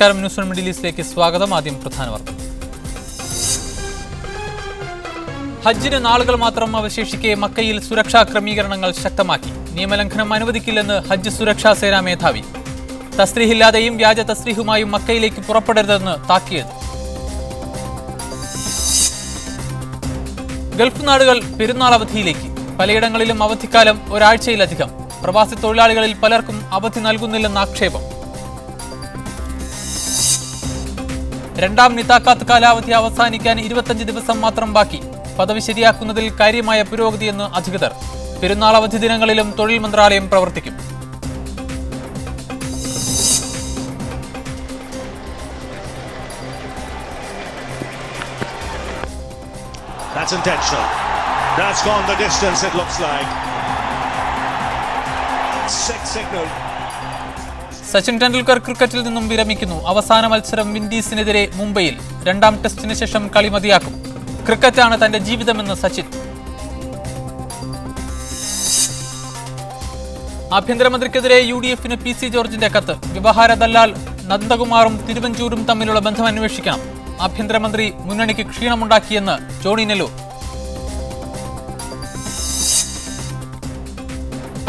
നമസ്കാരം. News one middle ഈസ്റ്റിലേക്ക് സ്വാഗതം. ആദ്യം പ്രധാന വാർത്ത ഹജ്ജിന് നാളുകൾ മാത്രം അവശേഷിക്കെ മക്കയിൽ സുരക്ഷാ ക്രമീകരണങ്ങൾ ശക്തമാക്കി. നിയമലംഘനം അനുവദിക്കില്ലെന്ന് ഹജ്ജ് സുരക്ഷാ സേനാ മേധാവി. തസ്രീഹില്ലാതെയും വ്യാജ തസ്രീഹുമായും മക്കയിലേക്ക് പുറപ്പെടരുതെന്ന് താക്കീത്. ഗൾഫ് നാടുകൾ പെരുന്നാൾ അവധിയിലേക്ക്. പലയിടങ്ങളിലും അവധിക്കാലം ഒരാഴ്ചയിലധികം. പ്രവാസി തൊഴിലാളികളിൽ പലർക്കും അവധി നൽകുന്നില്ലെന്ന ആക്ഷേപം. രണ്ടാം നിതാക്കാത്ത് കാലാവധി അവസാനിക്കാൻ ഇരുപത്തഞ്ച് ദിവസം മാത്രം ബാക്കി പദവി ശരിയാക്കുന്നതിൽ കാര്യമായ പുരോഗതിയെന്ന് അധികൃതർ പെരുന്നാൾ അവധി ദിനങ്ങളിലും തൊഴിൽ മന്ത്രാലയം പ്രവർത്തിക്കും That's intentional. That's gone the distance, it looks like. Six signal. Sachin Tendulkar ക്രിക്കറ്റിൽ നിന്നും വിരമിക്കുന്നു. അവസാന മത്സരം വിൻഡീസിനെതിരെ മുംബൈയിൽ. രണ്ടാം ടെസ്റ്റിന് ശേഷം കളി മതിയാക്കും. ക്രിക്കറ്റാണ് തന്റെ ജീവിതമെന്ന് സച്ചിൻ. ആഭ്യന്തരമന്ത്രിക്കെതിരെ യു ഡി എഫിന് പി സി ജോർജിന്റെ കത്ത്. വ്യവഹാര ദല്ലാൽ നന്ദകുമാറും തിരുവഞ്ചൂരും തമ്മിലുള്ള ബന്ധം അന്വേഷിക്കണം. ആഭ്യന്തരമന്ത്രി മുന്നണിക്ക് ക്ഷീണമുണ്ടാക്കിയെന്ന് ജോണി നെല്ലൂർ.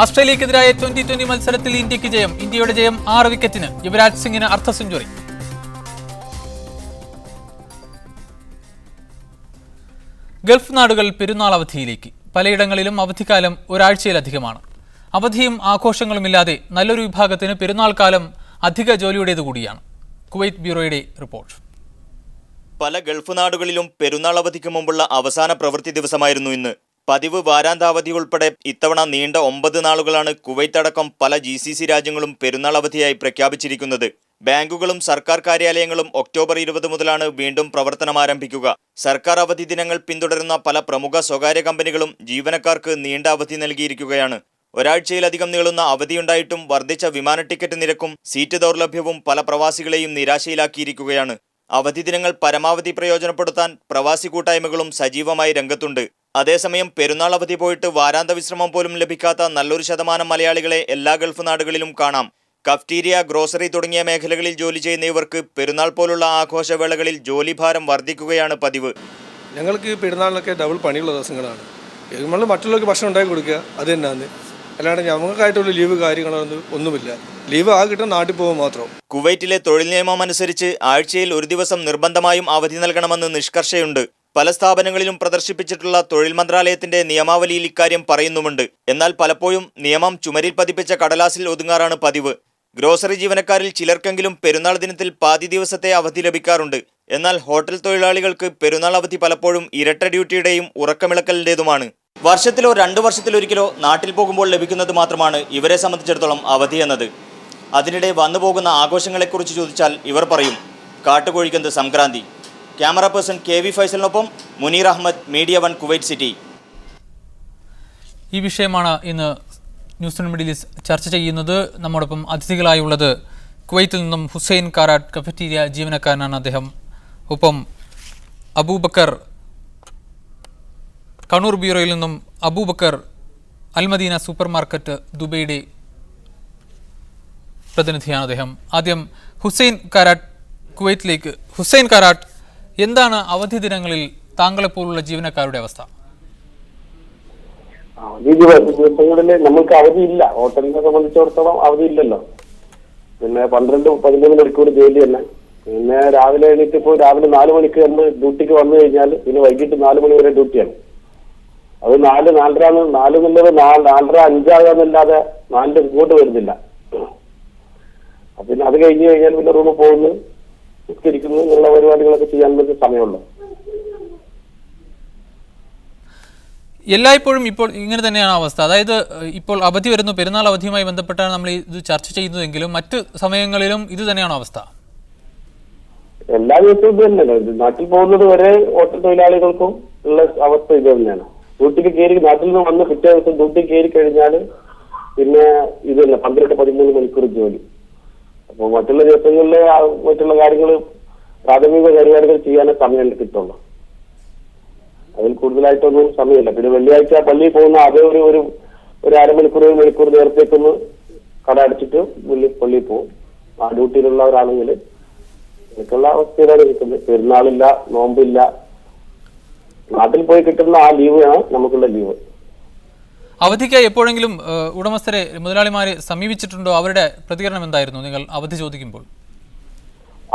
ഓസ്ട്രേലിയക്കെതിരായ ട്വന്റി ട്വന്റി മത്സരത്തിൽ ഇന്ത്യയ്ക്ക് ജയം. ഇന്ത്യയുടെ ജയം ആറ് വിക്കറ്റിന്. യുവരാജ് സിംഗിന് അർദ്ധ സെഞ്ചുറി. ഗൾഫ് നാടുകൾ പെരുന്നാൾ അവധിയിലേക്ക്. പലയിടങ്ങളിലും അവധിക്കാലം ഒരാഴ്ചയിലധികമാണ്. അവധിയും ആഘോഷങ്ങളുമില്ലാതെ നല്ലൊരു വിഭാഗത്തിന് പെരുന്നാൾ കാലം അധിക ജോലിയുടേത് കൂടിയാണ്. കുവൈറ്റ് ബ്യൂറോയുടെ റിപ്പോർട്ട്. പല ഗൾഫ് നാടുകളിലും പെരുന്നാൾ അവധിക്ക് മുമ്പുള്ള അവസാന പ്രവൃത്തി ദിവസമായിരുന്നു ഇന്ന്. പതിവ് വാരാന്താവധി ഉൾപ്പെടെ ഇത്തവണ നീണ്ട ഒമ്പത് നാളുകളാണ് കുവൈത്ത് അടക്കം പല ജി സി സി രാജ്യങ്ങളും പെരുന്നാൾ അവധിയായി പ്രഖ്യാപിച്ചിരിക്കുന്നത്. ബാങ്കുകളും സർക്കാർ കാര്യാലയങ്ങളും ഒക്ടോബർ ഇരുപത് മുതലാണ് വീണ്ടും പ്രവർത്തനം ആരംഭിക്കുക. സർക്കാർ അവധി ദിനങ്ങൾ പിന്തുടരുന്ന പല പ്രമുഖ സ്വകാര്യ കമ്പനികളും ജീവനക്കാർക്ക് നീണ്ട അവധി നൽകിയിരിക്കുകയാണ്. ഒരാഴ്ചയിലധികം നീളുന്ന അവധിയുണ്ടായിട്ടും വർദ്ധിച്ച വിമാന ടിക്കറ്റ് നിരക്കും സീറ്റ് ദൗർലഭ്യവും പല പ്രവാസികളെയും നിരാശയിലാക്കിയിരിക്കുകയാണ്. അവധി ദിനങ്ങൾ പരമാവധി പ്രയോജനപ്പെടുത്താൻ പ്രവാസി കൂട്ടായ്മകളും സജീവമായി രംഗത്തുണ്ട്. അതേസമയം പെരുന്നാൾ അവധി പോയിട്ട് വാരാന്ത വിശ്രമം പോലും ലഭിക്കാത്ത നല്ലൊരു ശതമാനം മലയാളികളെ എല്ലാ ഗൾഫ് നാടുകളിലും കാണാം. കഫ്റ്റീരിയ ഗ്രോസറി തുടങ്ങിയ മേഖലകളിൽ ജോലി ചെയ്യുന്ന ഇവർക്ക് പെരുന്നാൾ പോലുള്ള ആഘോഷവേളകളിൽ ജോലിഭാരം വർദ്ധിക്കുകയാണ് പതിവ്. ഞങ്ങൾക്ക് ഈ പെരുന്നാളിനൊക്കെ ഡബിൾ പണിയുള്ള ദിവസങ്ങളാണ്. നമ്മൾ മറ്റുള്ളവർക്ക് ഭക്ഷണം ഉണ്ടാക്കി കൊടുക്കുക അത് തന്നെയാണ് അല്ലാണ്ട് ഞങ്ങൾക്കായിട്ടുള്ള ലീവ് കാര്യങ്ങളൊന്നും ഒന്നുമില്ല. ലീവ് ആ കിട്ടുന്ന നാട്ടിൽ പോകും മാത്രം. കുവൈറ്റിലെ തൊഴിൽ നിയമം അനുസരിച്ച് ആഴ്ചയിൽ ഒരു ദിവസം നിർബന്ധമായും അവധി നൽകണമെന്ന് നിഷ്കർഷയുണ്ട്. പല സ്ഥാപനങ്ങളിലും പ്രദർശിപ്പിച്ചിട്ടുള്ള തൊഴിൽ മന്ത്രാലയത്തിന്റെ നിയമാവലിയിൽ ഇക്കാര്യം പറയുന്നുമുണ്ട്. എന്നാൽ പലപ്പോഴും നിയമം ചുമരിൽ പതിപ്പിച്ച കടലാസിൽ ഒതുങ്ങാറാണ് പതിവ്. ഗ്രോസറി ജീവനക്കാരിൽ ചിലർക്കെങ്കിലും പെരുന്നാൾ ദിനത്തിൽ പാതി ദിവസത്തെ അവധി ലഭിക്കാറുണ്ട്. എന്നാൽ ഹോട്ടൽ തൊഴിലാളികൾക്ക് പെരുന്നാൾ അവധി പലപ്പോഴും ഇരട്ട ഡ്യൂട്ടിയുടെയും ഉറക്കമിളക്കലിന്റെതുമാണ് വർഷത്തിലോ രണ്ടു വർഷത്തിലൊരിക്കലോ നാട്ടിൽ പോകുമ്പോൾ ലഭിക്കുന്നത് മാത്രമാണ് ഇവരെ സംബന്ധിച്ചിടത്തോളം അവധി എന്നത്. അതിനിടെ വന്നു പോകുന്ന ആഘോഷങ്ങളെക്കുറിച്ച് ചോദിച്ചാൽ ഇവർ പറയും കാട്ടുകോഴിക്കുന്നത് Sankranti? Camera person K V ഫൈസലിനൊപ്പം Muneer Ahmed media one Kuwait City. ഈ വിഷയമാണ് ഇന്ന് ന്യൂസ് ഈസ്റ്റ് ചർച്ച ചെയ്യുന്നത്. നമ്മോടൊപ്പം അതിഥികളായുള്ളത് കുവൈത്തിൽ നിന്നും ഹുസൈൻ കാരാട്ട് കഫറ്റീരിയ ജീവനക്കാരനാണ് അദ്ദേഹം. ഒപ്പം അബൂബക്കർ കണ്ണൂർ ബ്യൂറോയിൽ നിന്നും Abubakar Al Madina super market ദുബൈയുടെ പ്രതിനിധിയാണ് അദ്ദേഹം. ആദ്യം ഹുസൈൻ കാരാട്ട് കുവൈത്തിലേക്ക് ഹുസൈൻ കാരാട്ട് എന്താണ് അവധി ദിനങ്ങളിൽ താങ്കളെ പോലുള്ള ജീവനക്കാരുടെ അവസ്ഥ? അവധി ദിവസങ്ങളിൽ നമ്മൾക്ക് അവധിയില്ല ഹോട്ടലിനെ സംബന്ധിച്ചിടത്തോളം അവധിയില്ലല്ലോ പിന്നെ പന്ത്രണ്ട് പതിമൂന്ന് മണിക്കൂർ ജോലി തന്നെ. പിന്നെ രാവിലെ എണീറ്റ് ഇപ്പോൾ രാവിലെ നാല് മണിക്ക് നമ്മൾ ഡ്യൂട്ടിക്ക് വന്നു കഴിഞ്ഞാൽ പിന്നെ വൈകിട്ട് നാല് മണി വരെ ഡ്യൂട്ടിയാണ്. അത് നാല് നാലര നാല് എന്നുള്ളത് നാലര അഞ്ചാകാന്നല്ലാതെ നാലിന്റെ ഇങ്ങോട്ട് വരുന്നില്ല. പിന്നെ അത് കഴിഞ്ഞ് കഴിഞ്ഞാൽ പിന്നെ റൂമിൽ പോകുന്നു. നിസ്കരിക്കുന്നു ഇങ്ങനെയുള്ള പരിപാടികളൊക്കെ ചെയ്യാൻ പറ്റിയ സമയമുള്ളൂ എല്ലായ്പ്പോഴും ഇപ്പോൾ ഇങ്ങനെ തന്നെയാണ് അവസ്ഥ. അതായത് ഇപ്പോൾ അവധി വരുന്നു പെരുന്നാൾ അവധിയുമായി ബന്ധപ്പെട്ടാണ് നമ്മൾ ഇത് ചർച്ച ചെയ്യുന്നതെങ്കിലും മറ്റ് സമയങ്ങളിലും ഇത് തന്നെയാണ് അവസ്ഥ? എല്ലാ ദിവസവും ഇത് തന്നെയാണ്. നാട്ടിൽ പോകുന്നത് വരെ ഹോട്ടൽ തൊഴിലാളികൾക്കും ഉള്ള അവസ്ഥ ഇത് തന്നെയാണ്. ഡ്യൂട്ടിക്ക് കയറി നാട്ടിൽ നിന്ന് വന്ന് പിറ്റേ ദിവസം ഡ്യൂട്ടി കയറി കഴിഞ്ഞാൽ പിന്നെ ഇത് തന്നെ പന്ത്രണ്ട് പതിമൂന്ന് മണിക്കൂർ ജോലി. അപ്പോൾ മറ്റുള്ള ദിവസങ്ങളിൽ ആ മറ്റുള്ള കാര്യങ്ങൾ പ്രാഥമിക പരിപാടികൾ ചെയ്യാനേ സമയം കിട്ടുള്ളൂ. അതിൽ കൂടുതലായിട്ടൊന്നും സമയമില്ല. പിന്നെ വെള്ളിയാഴ്ച പള്ളിയിൽ പോകുന്ന അതേ ഒരു ഒരു ഒരു അരമണിക്കൂർ ഒരു മണിക്കൂർ നേരത്തേക്കൊന്ന് കട അടച്ചിട്ട് പുള്ളി പള്ളിയിൽ പോകും. ആ ഡ്യൂട്ടിയിലുള്ളവരാണെങ്കിൽ ഇതൊക്കെയുള്ള അവസ്ഥയിലാണ് നിൽക്കുന്നത്. പെരുന്നാളില്ല നോമ്പില്ല. നാട്ടിൽ പോയി കിട്ടുന്ന ആ ലീവാണ് നമുക്കുള്ള ലീവ്. അവധിക്കായി എപ്പോഴെങ്കിലും ഉടമസ്ഥരെ മുതലാളിമാരെ സമീപിച്ചിട്ടുണ്ടോ? അവരുടെ പ്രതികരണം എന്തായിരുന്നു? നിങ്ങൾ അവധി ചോദിക്കുമ്പോൾ.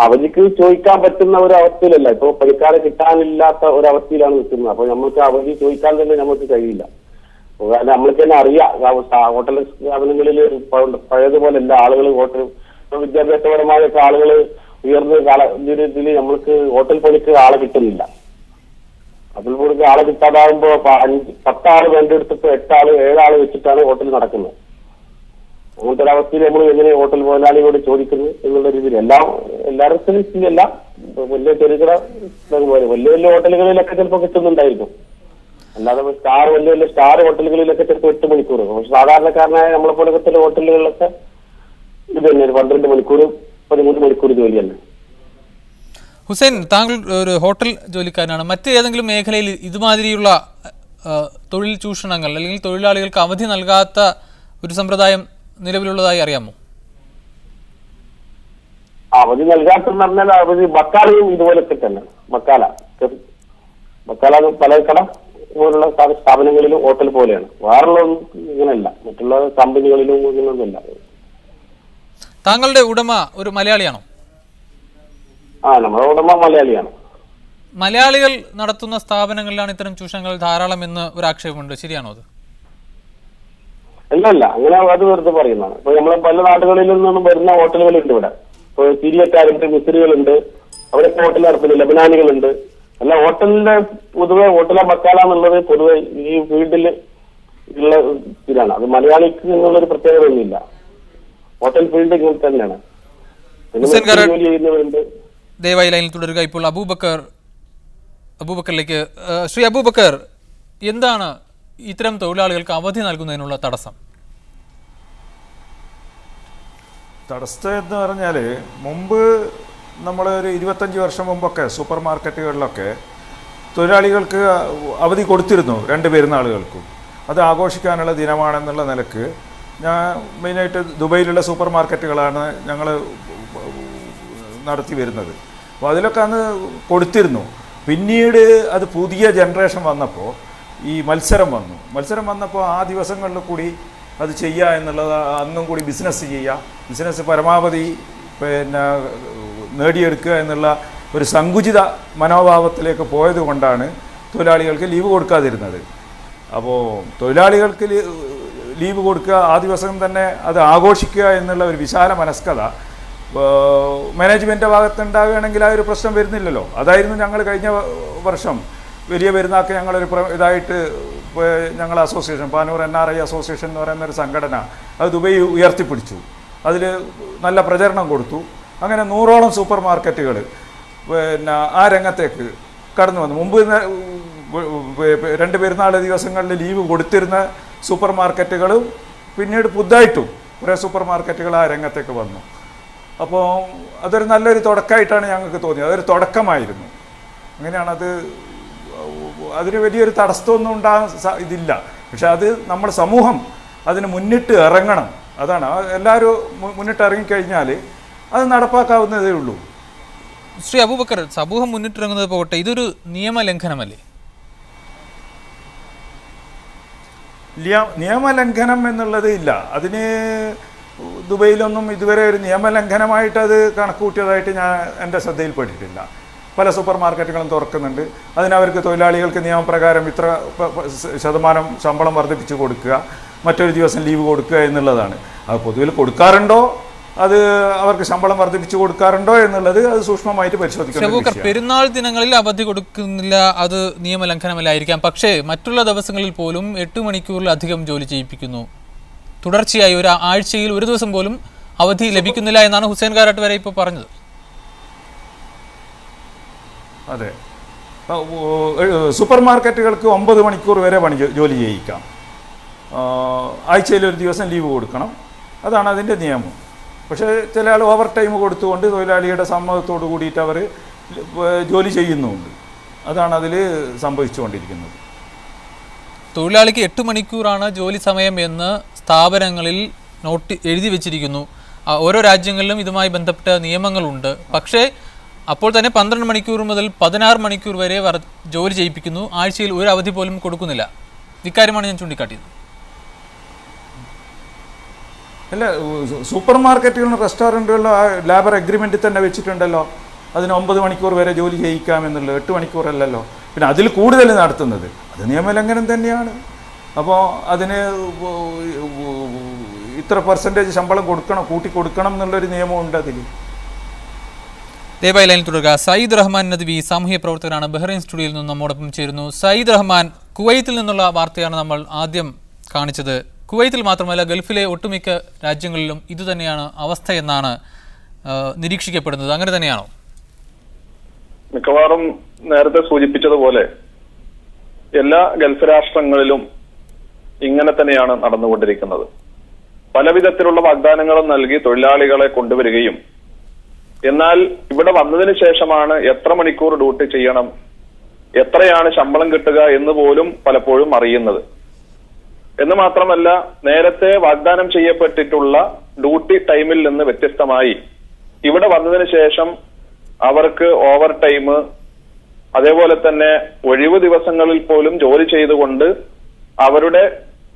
അവധിക്ക് ചോദിക്കാൻ പറ്റുന്ന ഒരു അവസ്ഥയിലല്ല. ഇപ്പൊ പരിക്കാരെ കിട്ടാനില്ലാത്ത ഒരു അവസ്ഥയിലാണ് നിൽക്കുന്നത്. അപ്പൊ നമുക്ക് അവധി ചോദിക്കാൻ തന്നെ നമുക്ക് കഴിയില്ല. കാരണം നമ്മൾക്ക് തന്നെ അറിയാം. ഹോട്ടൽ സ്ഥാപനങ്ങളിൽ പഴയതുപോലെ അല്ല ആളുകൾ ഹോട്ടൽ വിദ്യാഭ്യാസപരമായ ആളുകൾ ഉയർന്ന കാല നമ്മൾക്ക് ഹോട്ടൽ പണിക്ക് ആളെ കിട്ടുന്നില്ല. ഹോട്ടൽ കൂടുതൽ ആളെ കിട്ടാതാകുമ്പോ അഞ്ച് പത്താൾ വേണ്ടെടുത്തിട്ട് എട്ടാൾ ഏഴാൾ വെച്ചിട്ടാണ് ഹോട്ടൽ നടക്കുന്നത്. അങ്ങനത്തെ ഒരവസ്ഥയിൽ നമ്മൾ എങ്ങനെ ഹോട്ടൽ മുതലാളിയോട് ചോദിക്കുന്നു എന്നുള്ള രീതിയിൽ. എല്ലാം എല്ലായിടത്തും സ്ഥിതിയല്ല വലിയ ചെറുകിട വലിയ വലിയ ഹോട്ടലുകളിലൊക്കെ ചിലപ്പോൾ കിട്ടുന്നുണ്ടായിരിക്കും. അല്ലാതെ സ്റ്റാർ വലിയ വലിയ സ്റ്റാർ ഹോട്ടലുകളിലൊക്കെ ചിലപ്പോൾ എട്ട് മണിക്കൂർ. സാധാരണക്കാരനായ നമ്മളെ പോലത്തെ ഹോട്ടലുകളിലൊക്കെ ഇത് തന്നെ ഒരു പന്ത്രണ്ട് മണിക്കൂർ പതിമൂന്ന് മണിക്കൂർ ജോലി തന്നെ. ഹുസൈൻ താങ്കൾ ഒരു ഹോട്ടൽ ജോലിക്കാരനാണ്. മറ്റേതെങ്കിലും മേഖലയിൽ ഇതുമാതിരിയുള്ള തൊഴിൽ ചൂഷണങ്ങൾ അല്ലെങ്കിൽ തൊഴിലാളികൾക്ക് അവധി നൽകാത്ത ഒരു സമ്പ്രദായം നിലവിലുള്ളതായി അറിയാമോ? അവധി നൽകാത്തെന്ന് പറഞ്ഞാൽ അവധി ബക്കാലയും ഇതുപോലൊക്കെ തന്നെ. ബക്കാല ബക്കാല പല കട പോലുള്ള സ്ഥാപ- സ്ഥാപനങ്ങളിലും ഹോട്ടൽ പോലെയാണ്. വേറുള്ളതൊന്നും ഇങ്ങനെയല്ല. മറ്റുള്ള കമ്പനികളിലും ഇങ്ങനെയൊന്നുമില്ല. താങ്കളുടെ ഉടമ ഒരു മലയാളിയാണോ? ആ നമ്മുടെ ഉടമ മലയാളിയാണ്. മലയാളികൾ നടത്തുന്ന സ്ഥാപനങ്ങളിലാണ് ഇത്തരം ചൂഷണങ്ങൾ ധാരാളം എന്ന് ഒരു ആക്ഷേപമുണ്ട്. ശരിയാണോ അത്? അല്ല അല്ല അങ്ങനെ അത് വെറുതെ പറയുന്നതാണ് ഇപ്പൊ നമ്മളെ പല നാടുകളിൽ നിന്നും വരുന്ന ഹോട്ടലുകളുണ്ട് ഇവിടെ. ഇപ്പൊ സിരിയക്കാരുണ്ട് മിസ്രികളുണ്ട് അവിടെ ഹോട്ടൽ നടത്തുന്നു ലബനാനികളുണ്ട്. അല്ല ഹോട്ടലിന്റെ പൊതുവെ ഹോട്ടല ബക്കാല എന്നുള്ളത് പൊതുവെ ഈ ഫീൽഡിൽ ഉള്ള ഇതാണ്. അത് മലയാളിക്ക് എന്നുള്ളൊരു പ്രത്യേകത ഒന്നുമില്ല. ഹോട്ടൽ ഫീൽഡ് ഇങ്ങനെ തന്നെയാണ്. പിന്നെ ജോലി ചെയ്യുന്നവരുണ്ട്. ദയവായി ലൈനിൽ തുടരുക. ഇപ്പോൾ അബൂബക്കർ അബൂബക്കറിലേക്ക് ശ്രീ അബൂബക്കർ എന്താണ് ഇത്തരം തൊഴിലാളികൾക്ക് അവധി നൽകുന്നതിനുള്ള തടസ്സം? തടസ്സം എന്ന് പറഞ്ഞാൽ മുമ്പ് നമ്മൾ ഒരു ഇരുപത്തഞ്ച് വർഷം മുമ്പൊക്കെ സൂപ്പർ മാർക്കറ്റുകളിലൊക്കെ തൊഴിലാളികൾക്ക് അവധി കൊടുത്തിരുന്നു രണ്ട് പെരുന്നാളുകൾക്കും. അത് ആഘോഷിക്കാനുള്ള ദിനമാണെന്നുള്ള നിലയ്ക്ക് ഞാൻ മെയിനായിട്ട് ദുബൈയിലുള്ള സൂപ്പർ മാർക്കറ്റുകളാണ് ഞങ്ങൾ നടത്തി വരുന്നത്. അപ്പോൾ അതിലൊക്കെ അന്ന് കൊടുത്തിരുന്നു. പിന്നീട് അത് പുതിയ ജനറേഷൻ വന്നപ്പോൾ ഈ മത്സരം വന്നു. മത്സരം വന്നപ്പോൾ ആ ദിവസങ്ങളിൽ കൂടി അത് ചെയ്യുക എന്നുള്ളത് അന്നും കൂടി ബിസിനസ് ചെയ്യുക ബിസിനസ് പരമാവധി പിന്നെ നേടിയെടുക്കുക എന്നുള്ള ഒരു സങ്കുചിത മനോഭാവത്തിലേക്ക് പോയത് കൊണ്ടാണ് തൊഴിലാളികൾക്ക് ലീവ് കൊടുക്കാതിരുന്നത്. അപ്പോൾ തൊഴിലാളികൾക്ക് ലീവ് കൊടുക്കുക ആ ദിവസം തന്നെ അത് ആഘോഷിക്കുക എന്നുള്ള ഒരു വിശാല മനസ്കത മാനേജ്മെന്റ് ഭാഗത്ത് ഉണ്ടാവുകയാണെങ്കിൽ ആ ഒരു പ്രശ്നം വരുന്നില്ലല്ലോ. അതായിരുന്നു ഞങ്ങൾ കഴിഞ്ഞ വർഷം വലിയ പെരുന്നാൾക്ക് ഞങ്ങളൊരു ഇതായിട്ട് ഞങ്ങൾ association Panoor N R I association എന്ന് പറയുന്ന ഒരു സംഘടന അത് ദുബൈ ഉയർത്തിപ്പിടിച്ചു. അതിൽ നല്ല പ്രചരണം കൊടുത്തു. അങ്ങനെ നൂറോളം സൂപ്പർ മാർക്കറ്റുകൾ പിന്നെ ആ രംഗത്തേക്ക് കടന്നു വന്നു. മുമ്പ് രണ്ട് പെരുന്നാൾ ദിവസങ്ങളിൽ ലീവ് കൊടുത്തിരുന്ന സൂപ്പർ മാർക്കറ്റുകളും പിന്നീട് പുതുതായിട്ടും കുറേ സൂപ്പർ മാർക്കറ്റുകൾ ആ രംഗത്തേക്ക് വന്നു. അപ്പോൾ അതൊരു നല്ലൊരു തുടക്കമായിട്ടാണ് ഞങ്ങൾക്ക് തോന്നിയത്. അതൊരു തുടക്കമായിരുന്നു. അങ്ങനെയാണ് അത് അതിന് വലിയൊരു തടസ്സമൊന്നും ഉണ്ടാകാൻ ഇതില്ല. പക്ഷെ അത് നമ്മുടെ സമൂഹം അതിന് മുന്നിട്ട് ഇറങ്ങണം. അതാണ്. എല്ലാവരും മുന്നിട്ട് ഇറങ്ങിക്കഴിഞ്ഞാൽ അത് നടപ്പാക്കാവുന്നതേ ഉള്ളൂ. ശ്രീ അബൂബക്കർ സമൂഹം മുന്നിട്ടിറങ്ങുന്നത് പോകട്ടെ. ഇതൊരു നിയമലംഘനമല്ലേ? നിയമലംഘനം എന്നുള്ളത് ഇല്ല. അതിന് ദുബൈയിലൊന്നും ഇതുവരെ ഒരു നിയമലംഘനമായിട്ട് അത് കണക്കുകൂട്ടിയതായിട്ട് ഞാൻ എന്റെ ശ്രദ്ധയിൽപ്പെട്ടിട്ടില്ല പല സൂപ്പർ മാർക്കറ്റുകളും തുറക്കുന്നുണ്ട്. അതിനവർക്ക് തൊഴിലാളികൾക്ക് നിയമപ്രകാരം ഇത്ര ശതമാനം ശമ്പളം വർദ്ധിപ്പിച്ച് കൊടുക്കുക മറ്റൊരു ദിവസം ലീവ് കൊടുക്കുക എന്നുള്ളതാണ്. അത് പൊതുവിൽ കൊടുക്കാറുണ്ടോ? അത് അവർക്ക് ശമ്പളം വർദ്ധിപ്പിച്ചു കൊടുക്കാറുണ്ടോ എന്നുള്ളത് അത് സൂക്ഷ്മമായിട്ട് വിഷയമാണ്. പെരുന്നാൾ ദിനങ്ങളിൽ അവധി കൊടുക്കുന്നില്ല അത് നിയമലംഘനമല്ലായിരിക്കാം. പക്ഷേ മറ്റുള്ള ദിവസങ്ങളിൽ പോലും എട്ട് മണിക്കൂറിലധികം ജോലി ചെയ്യിപ്പിക്കുന്നു. തുടർച്ചയായി ഒരു ആഴ്ചയിൽ ഒരു ദിവസം പോലും അവധി ലഭിക്കുന്നില്ല എന്നാണ് ഹുസൈൻ കാരാട്ട് വരെ ഇപ്പോൾ പറഞ്ഞത്. അതെ. സൂപ്പർ മാർക്കറ്റുകൾക്ക് ഒമ്പത് മണിക്കൂർ വരെ പണി ജോലി ചെയ്യിക്കാം. ആഴ്ചയിൽ ഒരു ദിവസം ലീവ് കൊടുക്കണം. അതാണ് അതിന്റെ നിയമം. പക്ഷേ ചില ആൾ ഓവർ ടൈം കൊടുത്തുകൊണ്ട് തൊഴിലാളിയുടെ സമ്മതത്തോട് കൂടിയിട്ട് അവർ ജോലി ചെയ്യുന്നുമുണ്ട് അതാണ് അതിൽ സംഭവിച്ചുകൊണ്ടിരിക്കുന്നത്. തൊഴിലാളിക്ക് എട്ട് മണിക്കൂറാണ് ജോലി സമയം എന്ന് സ്ഥാപനങ്ങളിൽ നോട്ട് എഴുതി വെച്ചിരിക്കുന്നു. ഓരോ രാജ്യങ്ങളിലും ഇതുമായി ബന്ധപ്പെട്ട നിയമങ്ങളുണ്ട്. പക്ഷേ അപ്പോൾ തന്നെ പന്ത്രണ്ട് മണിക്കൂർ മുതൽ പതിനാറ് മണിക്കൂർ വരെ ജോലി ചെയ്യിപ്പിക്കുന്നു. ആഴ്ചയിൽ ഒരു അവധി പോലും കൊടുക്കുന്നില്ല. ഇക്കാര്യമാണ് ഞാൻ ചൂണ്ടിക്കാട്ടിയത്. അല്ല സൂപ്പർ മാർക്കറ്റുകളിലും റെസ്റ്റോറന്റുകളിലും ആ ലേബർ അഗ്രിമെന്റിൽ തന്നെ വെച്ചിട്ടുണ്ടല്ലോ. അതിന് ഒമ്പത് മണിക്കൂർ വരെ ജോലി ചെയ്യിക്കാം എന്നുള്ളത് എട്ട് മണിക്കൂറല്ലല്ലോ പിന്നെ അതിൽ കൂടുതൽ നടത്തുന്നത്. അത് നിയമലംഘനം തന്നെയാണ്. അപ്പോൾ അതിന് ഇത്ര പെർസെന്റേജ് ശമ്പളം കൊടുക്കണം കൂട്ടി കൊടുക്കണം എന്നുള്ളൊരു നിയമമുണ്ട് അതിൽ ദയവായി ലൈനിൽ തുടരുക. സയ്യിദ് റഹ്മാൻ നദ്വി സാമൂഹ്യ പ്രവർത്തകനാണ് ബഹ്റൈൻ സ്റ്റുഡിയോയിൽ നിന്ന് നമ്മോടൊപ്പം ചേരുന്നു. സയ്യിദ് റഹ്മാൻ കുവൈത്തിൽ നിന്നുള്ള വാർത്തയാണ് നമ്മൾ ആദ്യം കാണിച്ചത്. കുവൈത്തിൽ മാത്രമല്ല ഗൾഫിലെ ഒട്ടുമിക്ക രാജ്യങ്ങളിലും ഇതുതന്നെയാണ് അവസ്ഥയെന്നാണ് നിരീക്ഷിക്കപ്പെടുന്നത്. അങ്ങനെ തന്നെയാണോ? മിക്കവാറും നേരത്തെ സൂചിപ്പിച്ചതുപോലെ എല്ലാ ഗൾഫ് രാഷ്ട്രങ്ങളിലും ഇങ്ങനെ തന്നെയാണ് നടന്നുകൊണ്ടിരിക്കുന്നത്. പല വിധത്തിലുള്ള വാഗ്ദാനങ്ങളും നൽകി തൊഴിലാളികളെ കൊണ്ടുവരികയും എന്നാൽ ഇവിടെ വന്നതിന് ശേഷമാണ് എത്ര മണിക്കൂർ ഡ്യൂട്ടി ചെയ്യണം എത്രയാണ് ശമ്പളം കിട്ടുക എന്ന് പോലും പലപ്പോഴും അറിയുന്നത്. എന്ന് മാത്രമല്ല നേരത്തെ വാഗ്ദാനം ചെയ്യപ്പെട്ടിട്ടുള്ള ഡ്യൂട്ടി ടൈമിൽ നിന്ന് വ്യത്യസ്തമായി ഇവിടെ വന്നതിന് ശേഷം അവർക്ക് ഓവർ ടൈം അതേപോലെ തന്നെ ഒഴിവ് ദിവസങ്ങളിൽ പോലും ജോലി ചെയ്തുകൊണ്ട് അവരുടെ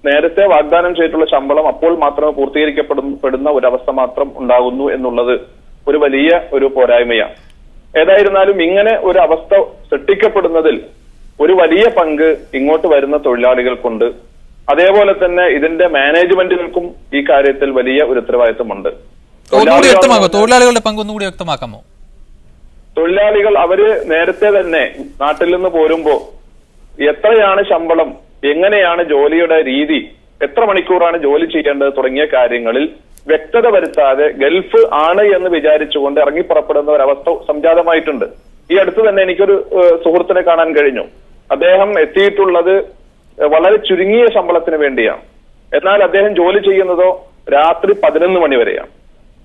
നേരത്തെ വാഗ്ദാനം ചെയ്തിട്ടുള്ള ശമ്പളം അപ്പോൾ മാത്രമേ പൂർത്തീകരിക്കപ്പെടുന്ന ഒരവസ്ഥ മാത്രം ഉണ്ടാകുന്നു എന്നുള്ളത് ഒരു വലിയ ഒരു പോരായ്മയാണ്. ഏതായിരുന്നാലും ഇങ്ങനെ ഒരു അവസ്ഥ സൃഷ്ടിക്കപ്പെടുന്നതിൽ ഒരു വലിയ പങ്ക് ഇങ്ങോട്ട് വരുന്ന തൊഴിലാളികൾക്കുണ്ട് അതേപോലെ തന്നെ ഇതിന്റെ മാനേജ്മെന്റുകൾക്കും ഈ കാര്യത്തിൽ വലിയ ഒരു വ്യക്തമാക്കോ. തൊഴിലാളികളുടെ പങ്ക് ഒന്നുകൂടി വ്യക്തമാക്കാമോ? തൊഴിലാളികൾ അവർ നേരത്തെ തന്നെ നാട്ടിൽ നിന്ന് പോരുമ്പോ എത്രയാണ് ശമ്പളം എങ്ങനെയാണ് ജോലിയുടെ രീതി എത്ര മണിക്കൂറാണ് ജോലി ചെയ്യേണ്ടത് തുടങ്ങിയ കാര്യങ്ങളിൽ വ്യക്തത വരുത്താതെ ഗൾഫ് ആണ് എന്ന് വിചാരിച്ചുകൊണ്ട് ഇറങ്ങി പുറപ്പെടുന്ന ഒരവസ്ഥ സംജാതമായിട്ടുണ്ട്. ഈ അടുത്ത് തന്നെ എനിക്കൊരു സുഹൃത്തിനെ കാണാൻ കഴിഞ്ഞു. അദ്ദേഹം എത്തിയിട്ടുള്ളത് വളരെ ചുരുങ്ങിയ ശമ്പളത്തിന് വേണ്ടിയാണ്. എന്നാൽ അദ്ദേഹം ജോലി ചെയ്യുന്നതോ രാത്രി പതിനൊന്ന് മണി വരെയാണ്.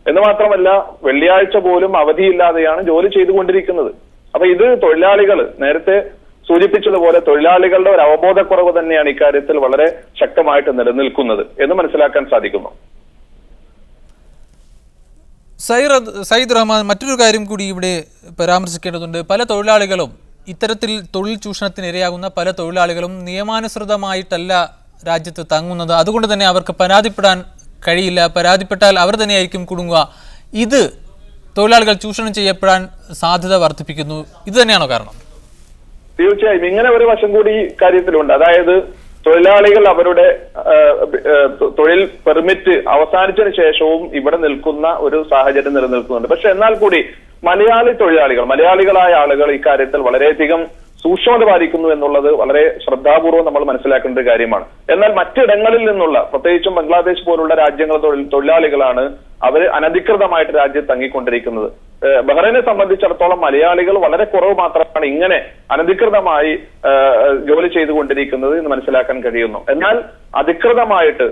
എന്ന് മാത്രമല്ല വെള്ളിയാഴ്ച പോലും അവധിയില്ലാതെയാണ് ജോലി ചെയ്തുകൊണ്ടിരിക്കുന്നത്. അപ്പൊ ഇത് തൊഴിലാളികൾ നേരത്തെ സൂചിപ്പിച്ചതുപോലെ തൊഴിലാളികളുടെ ഒരു അവബോധക്കുറവ് തന്നെയാണ് ഇക്കാര്യത്തിൽ വളരെ ശക്തമായിട്ട് നിലനിൽക്കുന്നത് എന്ന് മനസ്സിലാക്കാൻ സാധിക്കുന്നു. സൈറദ് സയ്യിദ് റഹ്മാൻ മറ്റൊരു കാര്യം കൂടി ഇവിടെ പരാമർശിക്കേണ്ടതുണ്ട്. പല തൊഴിലാളികളും ഇത്തരത്തിൽ തൊഴിൽ ചൂഷണത്തിന് ഇരയാകുന്ന പല തൊഴിലാളികളും നിയമാനുസൃതമായിട്ടല്ല രാജ്യത്ത് തങ്ങുന്നത്. അതുകൊണ്ട് തന്നെ അവർക്ക് പരാതിപ്പെടാൻ കഴിയില്ല പരാതിപ്പെട്ടാൽ അവർ തന്നെയായിരിക്കും കുടുങ്ങുക. ഇത് തൊഴിലാളികൾ ചൂഷണം ചെയ്യപ്പെടാൻ സാധ്യത വർദ്ധിപ്പിക്കുന്നു. ഇത് തന്നെയാണോ കാരണം? തീർച്ചയായും. ഇങ്ങനെ ഒരു വശം കൂടി കാര്യത്തിലുണ്ട്. അതായത് തൊഴിലാളികൾ അവരുടെ തൊഴിൽ പെർമിറ്റ് അവസാനിച്ചതിന് ശേഷവും ഇവിടെ നിൽക്കുന്ന ഒരു സാഹചര്യം നിലനിൽക്കുന്നുണ്ട്. പക്ഷെ എന്നാൽ കൂടി മലയാളി തൊഴിലാളികൾ മലയാളികളായ ആളുകൾ ഇക്കാര്യത്തിൽ വളരെയധികം സൂക്ഷ്മത പാലിക്കുന്നു എന്നുള്ളത് വളരെ ശ്രദ്ധാപൂർവം നമ്മൾ മനസ്സിലാക്കേണ്ട ഒരു കാര്യമാണ്. എന്നാൽ മറ്റിടങ്ങളിൽ നിന്നുള്ള പ്രത്യേകിച്ചും ബംഗ്ലാദേശ് പോലുള്ള രാജ്യങ്ങൾ തൊഴിലാളികളാണ് അവർ അനധികൃതമായിട്ട് രാജ്യത്ത് തങ്ങിക്കൊണ്ടിരിക്കുന്നത്. ബഹ്റൈനെ സംബന്ധിച്ചിടത്തോളം മലയാളികൾ വളരെ കുറവ് മാത്രമാണ് ഇങ്ങനെ അനധികൃതമായി ജോലി ചെയ്തുകൊണ്ടിരിക്കുന്നത് എന്ന് മനസ്സിലാക്കാൻ കഴിയുന്നു. എന്നാൽ അധികൃതമായിട്ട്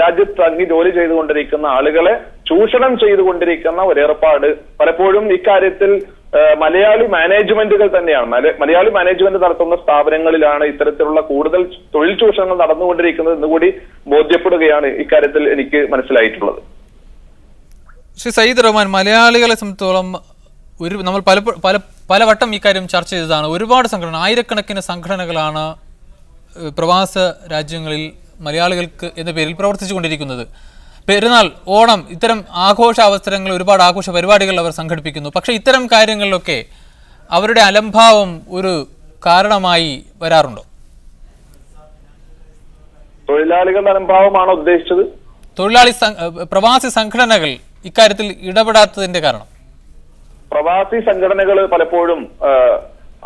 രാജ്യത്ത് തങ്ങി ജോലി ചെയ്തുകൊണ്ടിരിക്കുന്ന ആളുകളെ ചൂഷണം ചെയ്തുകൊണ്ടിരിക്കുന്ന ഒരു ഏർപ്പാട് പലപ്പോഴും ഇക്കാര്യത്തിൽ മലയാളി മാനേജ്മെന്റുകൾ തന്നെയാണ്. മല- മലയാളി മാനേജ്മെന്റ് നടത്തുന്ന സ്ഥാപനങ്ങളിലാണ് ഇത്തരത്തിലുള്ള കൂടുതൽ തൊഴിൽ ചൂഷണങ്ങൾ നടന്നുകൊണ്ടിരിക്കുന്നത് എന്നുകൂടി ബോധ്യപ്പെടുകയാണ് ഇക്കാര്യത്തിൽ എനിക്ക് മനസ്സിലായിട്ടുള്ളത്. ശ്രീ സയ്യിദ് റഹ്മാൻ മലയാളികളെ സംബന്ധിച്ചോളം ഒരു നമ്മൾ പല പല പലവട്ടം ഇക്കാര്യം ചർച്ച ചെയ്തതാണ്. ഒരുപാട് സംഘടന ആയിരക്കണക്കിന് സംഘടനകളാണ് പ്രവാസ രാജ്യങ്ങളിൽ മലയാളികൾക്ക് എന്ന പേരിൽ പ്രവർത്തിച്ചു കൊണ്ടിരിക്കുന്നത് പെരുന്നാൾ ഓണം ഇത്തരം ആഘോഷ അവസരങ്ങൾ ഒരുപാട് ആഘോഷ പരിപാടികൾ അവർ സംഘടിപ്പിക്കുന്നു. പക്ഷേ ഇത്തരം കാര്യങ്ങളിലൊക്കെ അവരുടെ അലംഭാവം ഒരു കാരണമായി വരാറുണ്ടോ? തൊഴിലാളികളുടെ അലംഭാവമാണ് ഉദ്ദേശിച്ചത്? തൊഴിലാളി പ്രവാസി സംഘടനകൾ ഇക്കാര്യത്തിൽ ഇടപെടാത്തതിന്റെ കാരണം? പ്രവാസി സംഘടനകൾ പലപ്പോഴും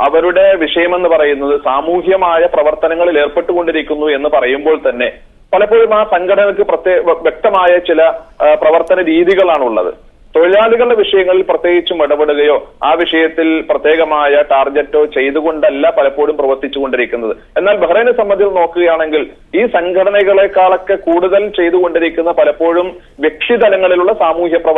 അവരുടെ വിഷയമെന്ന് പറയുന്നത് സാമൂഹ്യമായ പ്രവർത്തനങ്ങളിൽ ഏർപ്പെട്ടുകൊണ്ടിരിക്കുന്നു എന്ന് പറയുമ്പോൾ തന്നെ പലപ്പോഴും ആ സംഘടനക്ക് പ്രത്യേക വ്യക്തമായ ചില പ്രവർത്തന രീതികളാണ് ഉള്ളത് തൊഴിലാളികളുടെ വിഷയങ്ങളിൽ പ്രത്യേകിച്ചും ഇടപെടുകയോ ആ വിഷയത്തിൽ പ്രത്യേകമായ ടാർഗറ്റോ ചെയ്തുകൊണ്ടല്ല പലപ്പോഴും പ്രവർത്തിച്ചുകൊണ്ടിരിക്കുന്നത്. എന്നാൽ ബഹ്റൈനെ സംബന്ധിച്ച് നോക്കുകയാണെങ്കിൽ ഈ സംഘടനകളെക്കാളൊക്കെ കൂടുതൽ ചെയ്തുകൊണ്ടിരിക്കുന്ന പലപ്പോഴും വ്യക്തിതലങ്ങളിലുള്ള സാമൂഹ്യ